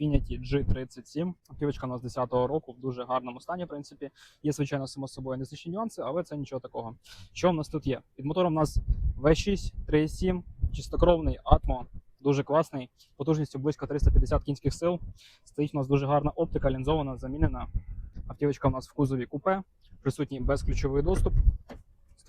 Infiniti G37. Автівочка у нас 10-го року в дуже гарному стані, в принципі. Є, звичайно, само собою незначні нюанси, але це нічого такого. Що в нас тут є? Під мотором у нас V6, 3.7, чистокровний, Atmo, дуже класний, потужністю близько 350 кінських сил. Стоїть у нас дуже гарна оптика, лінзована, замінена. Автівочка у нас в кузові купе, присутній безключовий доступ.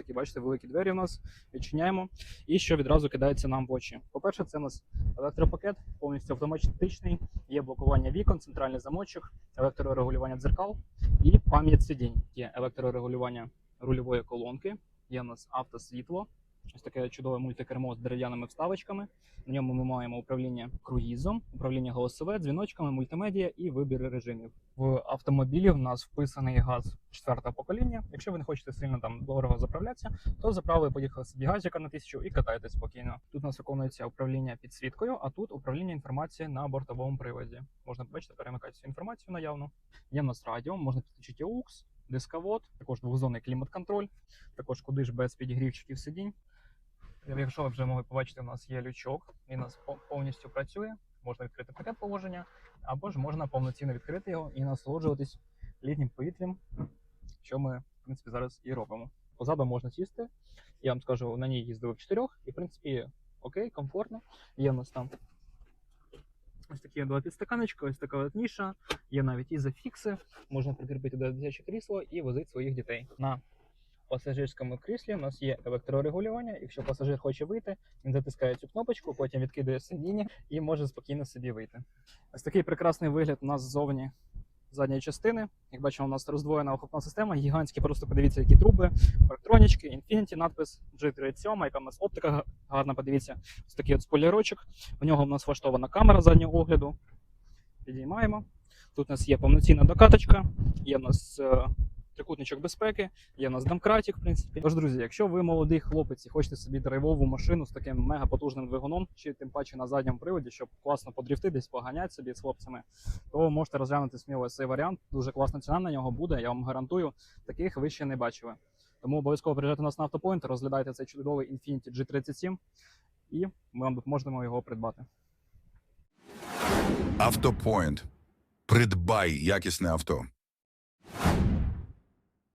Такі, бачите, великі двері у нас. Відчиняємо. І що відразу кидається нам в очі. По-перше, це у нас електропакет, повністю автоматичний, є блокування вікон, центральний замочок, електрорегулювання дзеркал і пам'ять сидінь. Є електрорегулювання рульової колонки, є у нас автосвітло. Ось таке чудове мультикермо з дерев'яними вставочками. На ньому ми маємо управління круїзом, управління голосове, дзвіночками, мультимедіа і вибір режимів. В автомобілі в нас вписаний газ четвертого покоління. Якщо ви не хочете сильно там дорого заправлятися, то заправили, поїхали собі газика на тисячу і катаєтесь спокійно. Тут у нас виконується управління підсвіткою, а тут управління інформації на бортовому приводі. Можна бачите, перемикати всю інформацію наявно. Є в нас радіо, можна підключити AUX, дисковод, також двохзонний клімат-контроль, також куди ж без підігрівчиків сидінь. Якщо ви вже могли побачити, у нас є лючок, він у нас повністю працює. Можна відкрити пакет положення, або ж можна повноцінно відкрити його і насолоджуватись літнім повітрям, що ми, в принципі, зараз і робимо. Позаду можна сісти. Я вам скажу, на ній їздили в чотирьох, і в принципі окей, комфортно. Є у нас там ось такі два підстаканочки, ось така от ніша, є навіть і зафікси. Можна прикріпити до дитяче крісло і возити своїх дітей. На пасажирському кріслі у нас є електрорегулювання. Якщо пасажир хоче вийти, він затискає цю кнопочку, потім відкидає сидіння і може спокійно собі вийти. Ось такий прекрасний вигляд у нас ззовні задньої частини. Як бачимо, у нас роздвоєна охопна система, гігантські, просто подивіться, які труби, електронічки, Infinity, надпис G37, яка у нас оптика гарна, подивіться. Ось такий от спойлерочок. У нього у нас влаштована камера заднього огляду. Підіймаємо. Тут у нас є повноцінна докаточка, є у нас е, трикутничок безпеки, є у нас домкратик, в принципі. Тож, друзі, якщо ви молодий хлопець і хочете собі драйвову машину з таким мега потужним двигуном, чи тим паче на задньому приводі, щоб класно подрифти, десь поганяти собі з хлопцями, то можете розглянути сміло цей варіант. Дуже класна ціна на нього буде. Я вам гарантую, таких ви ще не бачили. Тому обов'язково приїжджайте нас на автопоінт, розглядайте цей чудовий Infiniti G37 і ми вам допоможемо його придбати. Автопоінт. Придбай якісне авто.